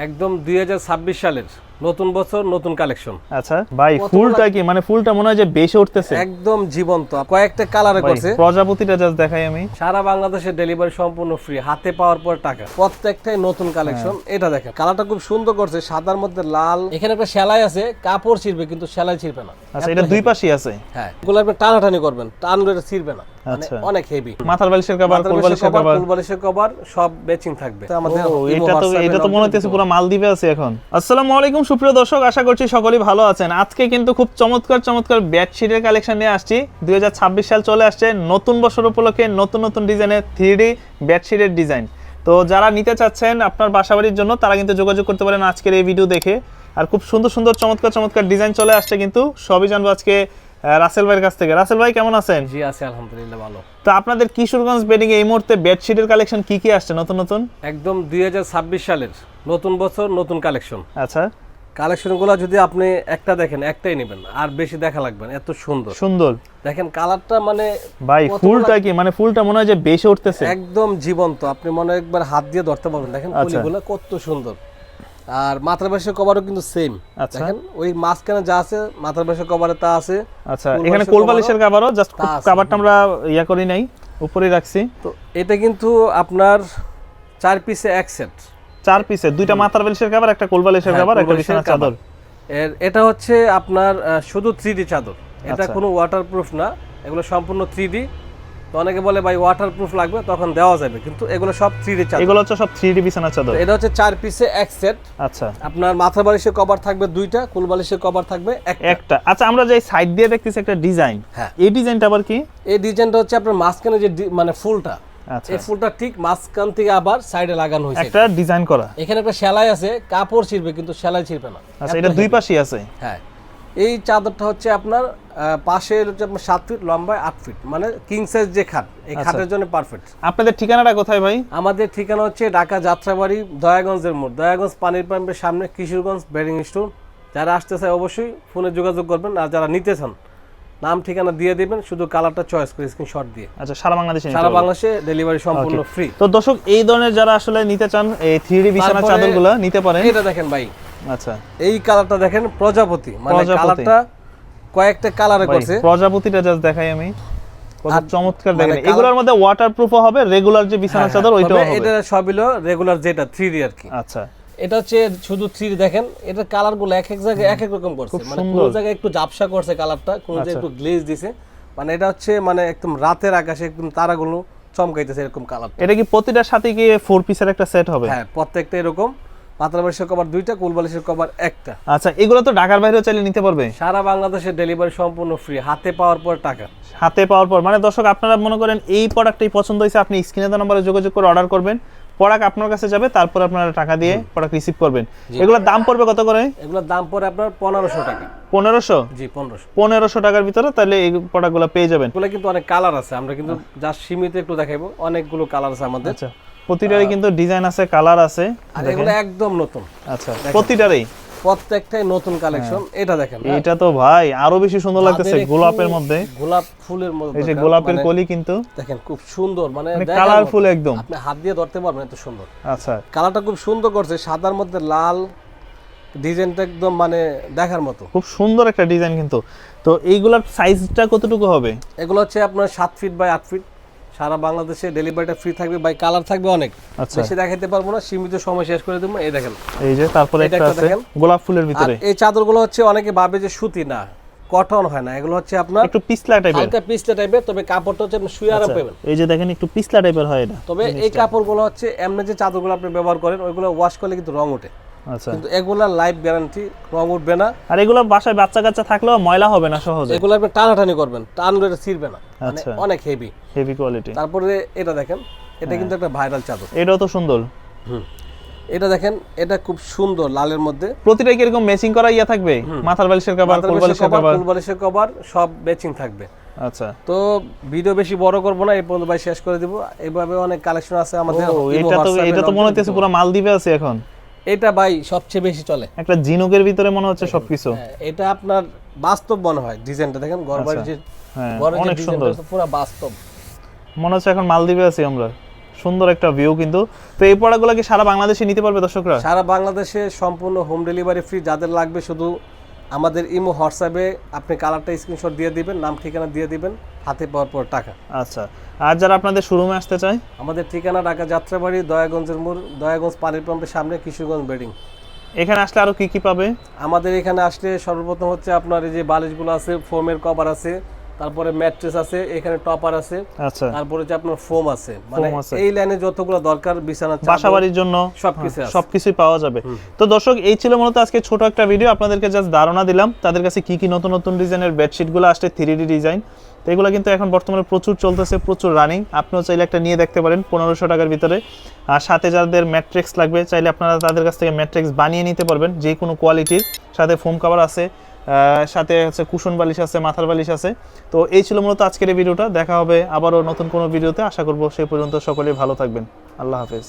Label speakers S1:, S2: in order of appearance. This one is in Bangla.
S1: একদম দুই হাজার ছাব্বিশ সালের নতুন বছর নতুন কালেকশন।
S2: আচ্ছা ভাই ফুলটা কি? মানে ফুলটা মনে হয় যে বেশি উঠতেছে?
S1: একদম জীবন্ত। কয়েকটা কালারে করছে।
S2: প্রজাপতিটা জাস্ট দেখাই আমি।
S1: সারা বাংলাদেশে ডেলিভারি সম্পূর্ণ ফ্রি হাতে পাওয়ার পর টাকা। প্রত্যেকটাই নতুন কালেকশন
S2: হ্যাঁ।
S1: এটা দেখেন। কালারটা খুব সুন্দর করছে সাদার মধ্যে লাল। এখানে একটা সেলাই আছে কাপড় ছিড়বে কিন্তু সেলাই ছিড়বে না।
S2: আচ্ছা এটা দুই পাশেই আছে?
S1: হ্যাঁ এগুলো আপনি টানাটানি করবেন টানলে এটা ছিড়বে না। অনেক হেভি
S2: মাথার বালিশের কভার কোল বালিশের কভার
S1: ফুলবালিশের কভার সব ম্যাচিং থাকবে। তো আমাদের
S2: এটা তো এটা তো মনে হচ্ছে পুরো মালদ্বীপে আছে এখন। আসসালামু আলাইকুম সুপ্রিয় দর্শক আশা করছি সকলেই ভালো আছেন। আজকে কিন্তু খুব চমৎকার চমৎকার বেডশিটের কালেকশন নিয়ে আসছি। দুই সাল চলে আসছে নতুন বছর উপলক্ষে নতুন নতুন ডিজাইনের থ্রি ডি বেডশিটের ডিজাইন তো যারা নিতে চাচ্ছেন আপনার বাসাবাড়ির জন্য তারা কিন্তু যোগাযোগ করতে পারেন আজকের এই ভিডিও দেখে। আর খুব সুন্দর সুন্দর চমৎকার চমৎকার ডিজাইন চলে আসছে কিন্তু। সবই জানব আজকে রাসেল ভাইয়ের কাছ থেকে। রাসেল ভাই কেমন আছেন?
S1: জি আছে আলহামদুলিল্লাহ ভালো।
S2: তো আপনাদের কিশোরগঞ্জ বেডিং এই মুহূর্তে বেডশিটের কালেকশন কি কি আসছে নতুন নতুন?
S1: একদম দুই সালের নতুন বছর নতুন কালেকশন।
S2: আচ্ছা।
S1: কালেকশনগুলো যদি আপনি একটা দেখেন একটাই নেবেন আর বেশি দেখা লাগবে না এত সুন্দর।
S2: সুন্দর।
S1: দেখেন কালারটা মানে
S2: ভাই ফুলটা কি? মানে ফুলটা মনে হয় যে বেশি উঠতেছে।
S1: একদম জীবন্ত আপনি মনে হয় একবার হাত দিয়ে ধরতে পারবেন। দেখেন
S2: আচ্ছা।
S1: কলিগুলো কত সুন্দর। আর মাথার বাসের কভারও কিন্তু সেম
S2: আচ্ছা।
S1: দেখেন ওই মাঝখানে যা আছে মাথার বাসের কভারে তা আছে।
S2: আচ্ছা এখানে
S1: বালিশের
S2: কোল বালিশের কাভারও জাস্ট। কাভারটা আমরা ইয়া করি নাই উপরেই রাখছি।
S1: তো এটা কিন্তু আপনার চার পিসে এক সেট
S2: চার পিসে দুইটা মাথার বালিশের কাভার একটা কোল বালিশের
S1: হ্যাঁ,
S2: একটা বিছানার চাদর।
S1: এর এটা হচ্ছে আপনার শুধু থ্রি চাদর। এটা
S2: আচ্ছা।
S1: কোনো ওয়াটারপ্রুফ না এগুলো সম্পূর্ণ থ্রি তো অনেকে বলে ভাই ওয়াটারপ্রুফ লাগবে তখন দেওয়া যাবে। কিন্তু এগুলো সব থ্রি ডি
S2: এগুলো হচ্ছে সব থ্রি ডি চাদর।
S1: এটা হচ্ছে চার পিসে এক সেট
S2: আচ্ছা।
S1: আপনার মাথা বালিশের কভার থাকবে দুইটা কুল বালিশের কভার থাকবে একটা।
S2: আচ্ছা আমরা যে সাইড দিয়ে দেখতেছি একটা ডিজাইন
S1: হ্যাঁ।
S2: এই ডিজাইনটা আবার কি?
S1: এই ডিজাইনটা হচ্ছে আপনার মাঝখানে যে মানে ফুলটা।
S2: আচ্ছা।
S1: এই ফুলটা ঠিক মাঝখান থেকে আবার সাইডে লাগানো হয়েছে।
S2: একটা ডিজাইন করা।
S1: এখানে একটা সেলাই আছে কাপড় ছিড়বে কিন্তু সেলাই ছিড়বে না।
S2: আচ্ছা এটা দুই পাশেই আছে।
S1: হ্যাঁ। এই চাদরটা হচ্ছে আপনার পাশে হচ্ছে আপনার সাত ফিট লম্বায় আট ফিট মানে কিং সাইজ যে খাট এই
S2: আচ্ছা।
S1: খাটের জন্য পারফেক্ট
S2: আপনাদের ঠিকানাটা কোথায় ভাই?
S1: আমাদের ঠিকানা হচ্ছে ঢাকা যাত্রাবাড়ি দয়াগঞ্জের মোড়। দয়াগঞ্জ পানির পাম্পের সামনে কিশোরগঞ্জ বেডিং স্টোর যারা আসতে চায় অবশ্যই ফোনে যোগাযোগ করবেন আর যারা নিতে চান নাম ঠিকানা দিয়ে দিবেন শুধু কালারটা চয়েস করে স্ক্রিনশট দিয়ে।
S2: আচ্ছা সারা বাংলাদেশে
S1: সারা বাংলাদেশে ডেলিভারি সম্পূর্ণ ফ্রি
S2: তো দর্শক এই ধরনের যারা আসলে নিতে চান এই থ্রি
S1: তারপরে-
S2: চাদরগুলো নিতে পারেন।
S1: এটা দেখেন ভাই।
S2: আচ্ছা।
S1: এই কালারটা দেখেন প্রজাপতি মানে কালারটা কয়েকটা কালারে করছে।
S2: প্রজাপতিটা জাস্ট দেখাই আমি। কত চমৎকার
S1: মানে
S2: দেখেন। এগুলোর মধ্যে ওয়াটারপ্রুফও হবে রেগুলার যে বিছানার
S1: হ্যাঁ,
S2: চাদর ওইটাও হবে।
S1: এটা সব হলো রেগুলার যেটা আর কি।
S2: আচ্ছা।
S1: এটা হচ্ছে শুধু থ্রি দেখেন এটা কালারগুলো এক এক জায়গায় এক এক রকম করছে। মানে কোন জায়গায় একটু জাপসা করছে কালারটা কোন জায়গায়
S2: আচ্ছা।
S1: একটু গ্লেজ দিছে। মানে এটা হচ্ছে মানে একদম রাতের আকাশে একদম তারাগুলো চমকাইতেছে এরকম কালার
S2: এটা কি প্রতিটার সাথে কি ফোর পিসের একটা সেট হবে?
S1: হ্যাঁ প্রত্যেকটা এরকম। পাতলা বালিশের কভার দুইটা কুল বালিশের কভার একটা।
S2: আচ্ছা এগুলো তো ঢাকার বাইরেও চাইলে নিতে পারবে?
S1: সারা বাংলাদেশে ডেলিভারি সম্পূর্ণ ফ্রি হাতে পাওয়ার পর টাকা।
S2: হাতে পাওয়ার পর। মানে দর্শক আপনারা মনে করেন এই প্রোডাক্টটাই পছন্দ হয়েছে আপনি স্ক্রিনে দেওয়া নম্বরে যোগাযোগ করে অর্ডার করবেন প্রোডাক্ট আপনার কাছে যাবে তারপর আপনারা টাকা দিয়ে প্রোডাক্ট রিসিভ করবেন। এগুলোর দাম পড়বে কত করে?
S1: এগুলোর দাম পড়ে আপনার পনেরোশো টাকা।
S2: পনেরোশো?
S1: জি পনেরোশো।
S2: পনেরোশো টাকার ভিতরে তাহলে এই প্রোডাক্টগুলো পেয়ে যাবেন।
S1: এগুলো কিন্তু অনেক কালার আছে আমরা কিন্তু যা সীমিত একটু দেখাইবো অনেকগুলো কালার আছে আমাদের।
S2: আচ্ছা। প্রতিটারই কিন্তু ডিজাইন আছে কালার আছে।
S1: আর এগুলো একদম নতুন।
S2: আচ্ছা প্রতিটারই?
S1: প্রত্যেকটাই নতুন কালেকশন এটা দেখেন হ্যাঁ।
S2: এটা তো ভাই আরও বেশি সুন্দর লাগতেছে গোলাপের মধ্যে।
S1: গোলাপ ফুলের মধ্যে
S2: এই যে গোলাপের
S1: মানে
S2: কলি কিন্তু।
S1: দেখেন খুব সুন্দর মানে
S2: মানে কালারফুল একদম।
S1: আপনি হাত দিয়ে ধরতে পারবেন এত সুন্দর।
S2: আচ্ছা।
S1: কালারটা খুব সুন্দর করছে সাদার মধ্যে লাল। ডিজাইনটা একদম মানে দেখার মতো।
S2: খুব সুন্দর একটা ডিজাইন কিন্তু। তো এইগুলার সাইজটা কতটুকু হবে?
S1: এগুলো হচ্ছে আপনার সাত ফিট বাই আট ফিট সারা বাংলাদেশে ডেলিভারিটা ফ্রি থাকবে বাই কালার থাকবে অনেক।
S2: আচ্ছা।
S1: বেশি দেখাতে পারব না সীমিত সময় শেষ করে দেবো। এই দেখেন।
S2: এই যে তারপরে একটা আছে গোলাপ ফুলের ভিতরে।
S1: এই চাদরগুলো হচ্ছে অনেকে ভাবে যে সুতি না কটন হয় না এগুলো হচ্ছে আপনার
S2: একটু পিছলা টাইপের
S1: হালকা পিসটা টাইপের তবে কাপড়টা হচ্ছে আপনি শুয়ে আরাম পাবেন।
S2: এই যে দেখেন একটু পিছলা টাইপের হয় এটা।
S1: তবে এই কাপড়গুলো হচ্ছে এমনি যে চাদরগুলো আপনি ব্যবহার করেন ওইগুলো ওয়াশ করলে কিন্তু রং ওঠে।
S2: আচ্ছা।
S1: কিন্তু এগুলা লাইফ গ্যারান্টি রং উঠবে না।
S2: আর এগুলো বাসায় বাচ্চা কাচ্চা থাকলেও ময়লা হবে না সহজে।
S1: এগুলো আপনি টানাটানি করবেন টান এটা ছিড়বে না। মানে
S2: আচ্ছা।
S1: অনেক হেভি
S2: হেভি কোয়ালিটি
S1: তারপরে এটা দেখেন এটা কিন্তু একটা ভাইরাল চাদর।
S2: এটাও তো সুন্দর।
S1: এটা দেখেন এটা খুব সুন্দর লালের মধ্যে।
S2: প্রতিটা কি এরকম ম্যাচিং করা ইয়া থাকবে? মাথার বালিশের কভার কোল বালিশের কভার
S1: ফুলবালিশের কভার সব ম্যাচিং থাকবে।
S2: আচ্ছা।
S1: তো ভিডিও বেশি বড় করব না এই পর্যন্ত ভাই শেষ করে দিব। এইভাবে অনেক কালেকশন আছে আমাদের
S2: এটা তো এটা তো মনে হচ্ছে পুরো মালদ্বীপে আছে এখন।
S1: এটা ভাই সবচেয়ে বেশি চলে।
S2: একটা জিনুকের ভিতরে মনে হচ্ছে সবকিছু।
S1: হ্যাঁ, এটা আপনার বাস্তব মনে হয় ডিজাইনটা দেখেন ঘরবাড়ির যে
S2: হ্যাঁ অনেক সুন্দর।
S1: পুরো বাস্তব।
S2: মনে হচ্ছে এখন মালদ্বীপে আছি আমরা। সুন্দর একটা ভিউ কিন্তু। তো এই প্রোডাক্টগুলো কি সারা বাংলাদেশে নিতে পারবে দর্শকরা?
S1: সারা বাংলাদেশে সম্পূর্ণ হোম ডেলিভারি ফ্রি যাদের লাগবে শুধু আমাদের ইমো হোয়াটসঅ্যাপে আপনি কালারটা স্ক্রিনশট দিয়ে দিবেন নাম ঠিকানা দিয়ে দিবেন হাতে পাওয়ার পর টাকা।
S2: আচ্ছা আর যারা আপনাদের শোরুমে আসতে চায়?
S1: আমাদের ঠিকানা ঢাকা যাত্রাবাড়ি দয়াগঞ্জের মোড় দয়াগঞ্জ পানির পাম্পের সামনে কিশোরগঞ্জ বেডিং
S2: এখানে আসলে আরও কি কি পাবে?
S1: আমাদের এখানে আসলে সর্বপ্রথম হচ্ছে আপনার এই যে বালিশগুলো আছে ফোমের কভার আছে তারপরে ম্যাট্রেস আছে এখানে টপার আছে
S2: আচ্ছা।
S1: তারপরে হচ্ছে আপনার ফোম আছে। মানে এই লাইনে যতগুলো দরকার বিছানা চাদর,
S2: বাসা জন্য
S1: সবকিছু আছে।
S2: সবকিছুই পাওয়া যাবে। তো দর্শক এই ছিল মূলত আজকে ছোট একটা ভিডিও আপনাদেরকে জাস্ট ধারণা দিলাম তাদের কাছে কি কি নতুন নতুন ডিজাইনের বেডশিটগুলো আসছে থ্রি ডি ডিজাইন তো এগুলো কিন্তু এখন বর্তমানে প্রচুর চলতেছে প্রচুর রানিং আপনিও চাইলে একটা নিয়ে দেখতে পারেন পনেরোশো টাকার ভিতরে। আর সাথে যাদের ম্যাট্রিক্স লাগবে চাইলে আপনারা তাদের কাছ থেকে ম্যাট্রিক্স বানিয়ে নিতে পারবেন যে কোনো কোয়ালিটির সাথে ফোম কাভার আছে সাথে হচ্ছে কুশন বালিশ আছে, মাথার বালিশ আছে। তো এই ছিল মূলত আজকের এই ভিডিওটা। দেখা হবে আবারও নতুন কোনো ভিডিওতে। আশা করব সে পর্যন্ত সকলেই ভালো থাকবেন। আল্লাহ হাফেজ।